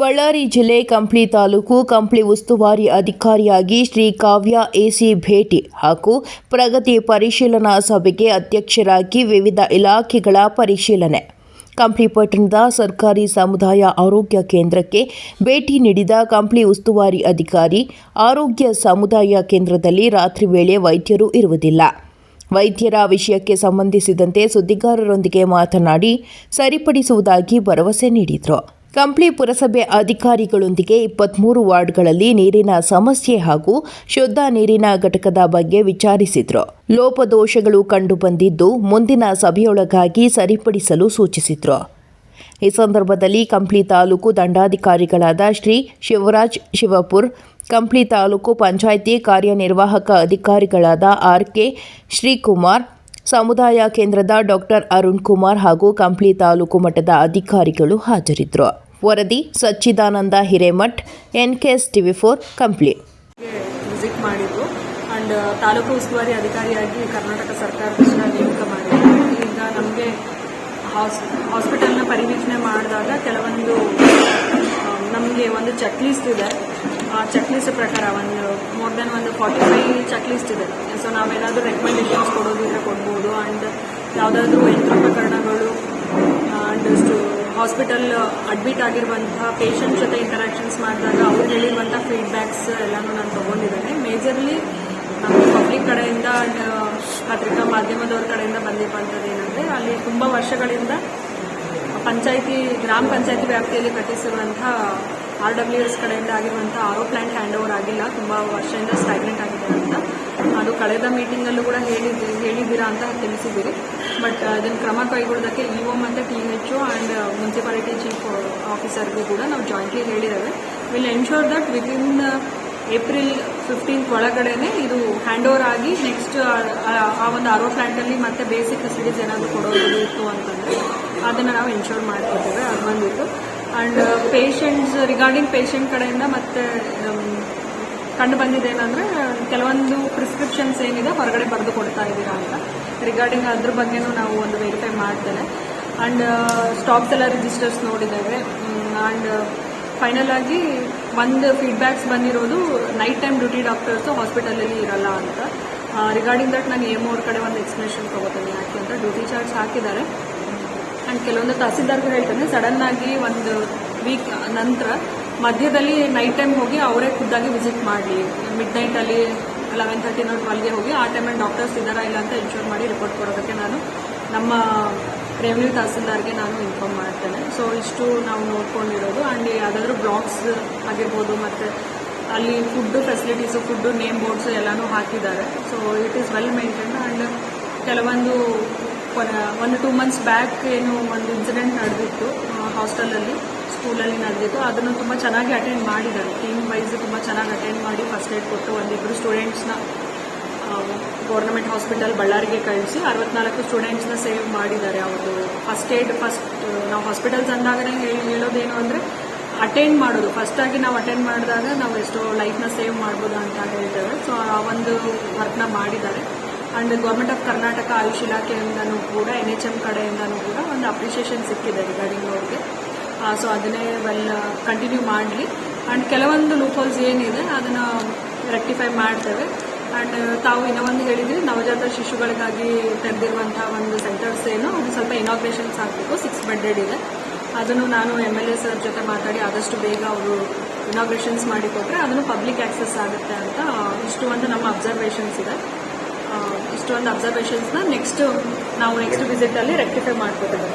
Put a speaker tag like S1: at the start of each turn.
S1: ಬಳ್ಳಾರಿ ಜಿಲ್ಲೆ ಕಂಪ್ಲಿ ತಾಲೂಕು ಕಂಪ್ಲಿ ಉಸ್ತುವಾರಿ ಅಧಿಕಾರಿಯಾಗಿ ಶ್ರೀ ಕಾವ್ಯ ಎಸಿ ಭೇಟಿ ಹಾಗೂ ಪ್ರಗತಿ ಪರಿಶೀಲನಾ ಸಭೆಗೆ ಅಧ್ಯಕ್ಷರಾಗಿ ವಿವಿಧ ಇಲಾಖೆಗಳ ಪರಿಶೀಲನೆ. ಕಂಪ್ಲಿ ಪಟ್ಟಣದ ಸರ್ಕಾರಿ ಸಮುದಾಯ ಆರೋಗ್ಯ ಕೇಂದ್ರಕ್ಕೆ ಭೇಟಿ ನೀಡಿದ ಕಂಪ್ಲಿ ಉಸ್ತುವಾರಿ ಅಧಿಕಾರಿ, ಆರೋಗ್ಯ ಸಮುದಾಯ ಕೇಂದ್ರದಲ್ಲಿ ರಾತ್ರಿ ವೇಳೆ ವೈದ್ಯರು ಇರುವುದಿಲ್ಲ. ವೈದ್ಯರ ವಿಷಯಕ್ಕೆ ಸಂಬಂಧಿಸಿದಂತೆ ಸುದ್ದಿಗಾರರೊಂದಿಗೆ ಮಾತನಾಡಿ, ಸರಿಪಡಿಸುವುದಾಗಿ ಭರವಸೆ ನೀಡಿದರು. ಕಂಪ್ಲಿ ಪುರಸಭೆ ಅಧಿಕಾರಿಗಳೊಂದಿಗೆ ಇಪ್ಪತ್ಮೂರು ವಾರ್ಡ್ಗಳಲ್ಲಿ ನೀರಿನ ಸಮಸ್ಯೆ ಹಾಗೂ ಶುದ್ಧ ನೀರಿನ ಘಟಕದ ಬಗ್ಗೆ ವಿಚಾರಿಸಿದ್ರು. ಲೋಪದೋಷಗಳು ಕಂಡುಬಂದಿದ್ದು ಮುಂದಿನ ಸಭೆಯೊಳಗಾಗಿ ಸರಿಪಡಿಸಲು ಸೂಚಿಸಿದ್ರು. ಈ ಸಂದರ್ಭದಲ್ಲಿ ಕಂಪ್ಲಿ ತಾಲೂಕು ದಂಡಾಧಿಕಾರಿಗಳಾದ ಶ್ರೀ ಶಿವರಾಜ್ ಶಿವಪುರ್, ಕಂಪ್ಲಿ ತಾಲೂಕು ಪಂಚಾಯಿತಿ ಕಾರ್ಯನಿರ್ವಾಹಕ ಅಧಿಕಾರಿಗಳಾದ ಆರ್ ಕೆ ಶ್ರೀಕುಮಾರ್, ಸಮುದಾಯ ಕೇಂದ್ರದ ಡಾಕ್ಟರ್ ಅರುಣ್ ಕುಮಾರ್ ಹಾಗೂ ಕಂಪ್ಲಿ ತಾಲೂಕು ಮಟ್ಟದ ಅಧಿಕಾರಿಗಳು ಹಾಜರಿದ್ದರು ವರದಿ Sachidananda Hiremath T TV four complete
S2: visit ಮಾಡಿದ್ರು ಅಂಡ್ ತಾಲೂಕು ಉಸ್ತುವಾರಿ ಅಧಿಕಾರಿಯಾಗಿ ಕರ್ನಾಟಕ ಸರ್ಕಾರದಿಂದ ನೇಮಕ ಮಾಡಿದ್ರು ಈಗ ನಮಗೆ ಹಾಸ್, ಹಾಸ್ಪಿಟಲ್ನ ಪರಿವೀಕ್ಷಣೆ ಮಾಡಿದಾಗ ಕೆಲವೊಂದು ನಮಗೆ ಒಂದು ಚೆಕ್ ಲಿಸ್ಟ್ ಇದೆ. ಆ ಚೆಕ್ ಲಿಸ್ಟ್ ಪ್ರಕಾರ ಒಂದು ಮೋರ್ ದೆನ್ ಒಂದು ಫಾರ್ಟಿ ಫೈವ್ ಚೆಕ್ ಲಿಸ್ಟ್ ಇದೆ. ಸೊ ನಾವೇನಾದರೂ ರೆಕಮೆಂಡೇಶನ್ಸ್ ಕೊಡೋದಿದ್ರೆ ಕೊಡ್ಬೋದು. ಆ್ಯಂಡ್ ಯಾವುದಾದ್ರೂ ಯಂತ್ರೋಪಕರಣಗಳು ಹಾಸ್ಪಿಟಲ್ ಅಡ್ಮಿಟ್ ಆಗಿರುವಂತಹ ಪೇಷಂಟ್ ಜೊತೆ ಇಂಟರಾಕ್ಷನ್ಸ್ ಮಾಡಿದಾಗ ಅವ್ರು ಹೇಳಿರುವಂಥ ಫೀಡ್ಬ್ಯಾಕ್ಸ್ ಎಲ್ಲನೂ ನಾನು ತಗೊಂಡಿದ್ದೇನೆ. ಮೇಜರ್ಲಿ ಪಬ್ಲಿಕ್ ಕಡೆಯಿಂದ, ಪತ್ರಿಕಾ ಮಾಧ್ಯಮದವ್ರ ಕಡೆಯಿಂದ ಬಂದಿರುವಂಥದ್ದು ಏನಂದ್ರೆ, ಅಲ್ಲಿ ತುಂಬ ವರ್ಷಗಳಿಂದ ಪಂಚಾಯಿತಿ, ಗ್ರಾಮ ಪಂಚಾಯಿತಿ ವ್ಯಾಪ್ತಿಯಲ್ಲಿ ಕಟ್ಟಿಸಿರುವಂಥ ಆರ್ ಡಬ್ಲ್ಯೂ ಎಸ್ ಕಡೆಯಿಂದ ಆಗಿರುವಂಥ ಆರೋ ಪ್ಲಾಂಟ್ ಹ್ಯಾಂಡ್ ಓವರ್ ಆಗಿಲ್ಲ. ತುಂಬ ವರ್ಷದಿಂದ ಸ್ಟಾಗ್ನೆಂಟ್ ಆಗಿದೆ ಅಂತ. ಕಳೆದ ಮೀಟಿಂಗಲ್ಲೂ ಕೂಡ ಹೇಳಿದ್ರಿ, ಹೇಳಿದ್ದೀರಾ ಅಂತ ತಿಳಿಸಿದ್ದೀರಿ. ಬಟ್ ಅದನ್ನು ಕ್ರಮ ಕೈಗೊಳ್ಳೋದಕ್ಕೆ ಇ ಒ ಮತ್ತು T H O and municipality chief ಆಫೀಸರ್ಗೂ ಕೂಡ ನಾವು ಜಾಯಿಂಟ್ಲಿ ಹೇಳಿದ್ದೇವೆ. Will ensure that within April fifteenth ಒಳಗಡೆನೆ ಇದು ಹ್ಯಾಂಡ್ ಓವರ್ ಆಗಿ ನೆಕ್ಸ್ಟ್ ಆ ಒಂದು ಆರೋ ಪ್ಲಾಂಟಲ್ಲಿ ಮತ್ತೆ ಬೇಸಿಕ್ ಫೆಸಿಲಿಟೀಸ್ ಏನಾದರೂ ಕೊಡೋದು ಇತ್ತು ಅಂತಂದರೆ ಅದನ್ನು ನಾವು ಎನ್ಶೋರ್ ಮಾಡ್ಕೊತೇವೆ ಅದು ಬಂದಿತ್ತು ಆ್ಯಂಡ್ ಪೇಷಂಟ್ಸ್ ರಿಗಾರ್ಡಿಂಗ್ ಪೇಷಂಟ್ ಕಡೆಯಿಂದ ಮತ್ತೆ ಕಂಡು ಬಂದಿದ್ದೇನೆಂದರೆ ಕೆಲವೊಂದು ಪ್ರಿಸ್ಕ್ರಿಪ್ಷನ್ಸ್ ಏನಿದೆ ಹೊರಗಡೆ ಬರೆದು ಕೊಡ್ತಾ ಇದ್ದೀರಾ ಅಂತ. ರಿಗಾರ್ಡಿಂಗ್ ಅದ್ರ ಬಗ್ಗೆನೂ ನಾವು ಒಂದು ವೆರಿಫೈ ಮಾಡ್ತೇನೆ. ಆ್ಯಂಡ್ ಸ್ಟಾಪ್ ಎಲ್ಲ ರಿಜಿಸ್ಟರ್ಸ್ ನೋಡಿದ್ದೇವೆ. ಆ್ಯಂಡ್ ಫೈನಲ್ ಆಗಿ ಒಂದು ಫೀಡ್ಬ್ಯಾಕ್ಸ್ ಬಂದಿರೋದು ನೈಟ್ ಟೈಮ್ ಡ್ಯೂಟಿ ಡಾಕ್ಟರ್ಸು ಹಾಸ್ಪಿಟಲಲ್ಲಿ ಇರಲ್ಲ ಅಂತ. ರಿಗಾರ್ಡಿಂಗ್ ದಟ್ ನಾನು ಎಂ ಅವ್ರ ಕಡೆ ಒಂದು ಎಕ್ಸ್ಪ್ಲನೇಷನ್ ತೊಗೋತೀನಿ, ಯಾಕೆ ಅಂತ. ಡ್ಯೂಟಿ ಚಾರ್ಜ್ ಹಾಕಿದ್ದಾರೆ. ಆ್ಯಂಡ್ ಕೆಲವೊಂದು ತಹಸೀಲ್ದಾರ್ಗೂ ಹೇಳ್ತೇನೆ ಸಡನ್ ಆಗಿ ಒಂದು ವೀಕ್ ನಂತರ ಮಧ್ಯದಲ್ಲಿ ನೈಟ್ ಟೈಮ್ ಹೋಗಿ ಅವರೇ ಖುದ್ದಾಗಿ ವಿಸಿಟ್ ಮಾಡಲಿ. ಮಿಡ್ ನೈಟಲ್ಲಿ ಲೆವೆನ್ ತರ್ಟಿನೋ ಟ್ವೆಲ್ಗೆ ಹೋಗಿ ಆ ಟೈಮಲ್ಲಿ ಡಾಕ್ಟರ್ಸ್ ಇದ್ದಾರಾ ಇಲ್ಲ ಅಂತ ಇನ್ಶೂರ್ ಮಾಡಿ ರಿಪೋರ್ಟ್ ಕೊಡೋದಕ್ಕೆ ನಾನು ನಮ್ಮ ರೆವಿನ್ಯೂ ತಹಸೀಲ್ದಾರ್ಗೆ ನಾನು ಇನ್ಫಾರ್ಮ್ ಮಾಡ್ತೇನೆ. ಸೊ ಇಷ್ಟು ನಾವು ನೋಡ್ಕೊಂಡಿರೋದು. ಆ್ಯಂಡ್ ಯಾವುದಾದ್ರೂ ಬ್ಲಾಕ್ಸ್ ಆಗಿರ್ಬೋದು ಮತ್ತು ಅಲ್ಲಿ food facilities food name boards ಎಲ್ಲನೂ ಹಾಕಿದ್ದಾರೆ. So it is well maintain and ಕೆಲವೊಂದು ಒಂದು ಟೂ ಮಂತ್ಸ್ ಬ್ಯಾಕ್ ಏನು ಒಂದು ಇನ್ಸಿಡೆಂಟ್ ನಡೆದಿತ್ತು ಹಾಸ್ಟೆಲಲ್ಲಿ ಸ್ಕೂಲಲ್ಲಿ ನಡೆದಿತ್ತು. ಅದನ್ನು ತುಂಬ ಚೆನ್ನಾಗಿ ಅಟೆಂಡ್ ಮಾಡಿದ್ದಾರೆ. ಟೀಮ್ ವೈಸ್ ತುಂಬ ಚೆನ್ನಾಗಿ ಅಟೆಂಡ್ ಮಾಡಿ ಫಸ್ಟ್ ಏಡ್ ಕೊಟ್ಟು ಒಂದಿಬ್ಬರು ಸ್ಟೂಡೆಂಟ್ಸ್ನ ಗೌರ್ಮೆಂಟ್ ಹಾಸ್ಪಿಟಲ್ ಬಳ್ಳಾರಿಗೆ ಕಳಿಸಿ ಅರವತ್ನಾಲ್ಕು ಸ್ಟೂಡೆಂಟ್ಸ್ನ ಸೇವ್ ಮಾಡಿದ್ದಾರೆ ಅವರು. ಫಸ್ಟ್ ಏಡ್ ಫಸ್ಟ್ ನಾವು ಹಾಸ್ಪಿಟಲ್ಸ್ ಅಂದಾಗನೇ ಹೇಳಿ, ಹೇಳೋದೇನು ಅಂದರೆ ಅಟೆಂಡ್ ಮಾಡೋದು. ಫಸ್ಟಾಗಿ ನಾವು ಅಟೆಂಡ್ ಮಾಡಿದಾಗ ನಾವು ಎಷ್ಟೋ ಲೈಫ್ನ ಸೇವ್ ಮಾಡ್ಬೋದು ಅಂತ ಹೇಳ್ತೇವೆ. ಸೊ ಆ ಒಂದು ವರ್ಕ್ನ ಮಾಡಿದ್ದಾರೆ. And government of Karnataka Ayush ಇಲಾಖೆಯಿಂದನೂ ಕೂಡ ಎನ್ ಎಚ್ ಎಂ ಕಡೆಯಿಂದನೂ ಕೂಡ ಒಂದು ಅಪ್ರಿಷಿಯೇಷನ್ ಸಿಕ್ಕಿದೆ ರಿಗಾರ್ಡಿಂಗ್ ಅವ್ರಿಗೆ. ಸೊ ಅದನ್ನೇ ವೆಲ್ ಕಂಟಿನ್ಯೂ ಮಾಡಲಿ. ಆ್ಯಂಡ್ ಕೆಲವೊಂದು ಲೂಪೋಲ್ಸ್ ಏನಿದೆ, ಅದನ್ನು ರೆಕ್ಟಿಫೈ ಮಾಡ್ತೇವೆ. ಆ್ಯಂಡ್ ತಾವು ಇನ್ನೂ ಒಂದು ಹೇಳಿದ್ರಿ ನವಜಾತ ಶಿಶುಗಳಿಗಾಗಿ ತೆರೆದಿರುವಂಥ ಒಂದು ಸೆಂಟರ್ಸ್ ಏನು, ಅದು ಸ್ವಲ್ಪ ಇನಾಗ್ರೇಷನ್ಸ್ ಆಗಬೇಕು ಸಿಕ್ಸ್ ಬೆಡ್ಡೆಡ್ ಇದೆ. ಅದನ್ನು ನಾನು ಎಂ ಎಲ್ ಎ ಸರ್ ಜೊತೆ ಮಾತಾಡಿ ಆದಷ್ಟು ಬೇಗ ಅವರು ಇನಾಗ್ರೇಷನ್ಸ್ ಮಾಡಿಕೊಟ್ರೆ ಅದನ್ನು ಪಬ್ಲಿಕ್ ಆಕ್ಸೆಸ್ ಆಗುತ್ತೆ ಅಂತ ಇಷ್ಟು ಒಂದು ನಮ್ಮ ಅಬ್ಸರ್ವೇಷನ್ಸ್ ಇದೆ. ಇಷ್ಟು ಒಂದು ಅಬ್ಸರ್ವೇಷನ್ಸ್ನ ನೆಕ್ಸ್ಟ್ ನಾವು ನೆಕ್ಸ್ಟ್ ವಿಸಿಟಲ್ಲಿ ರೆಕ್ಟಿಫೈ ಮಾಡ್ಕೋತೇವೆ.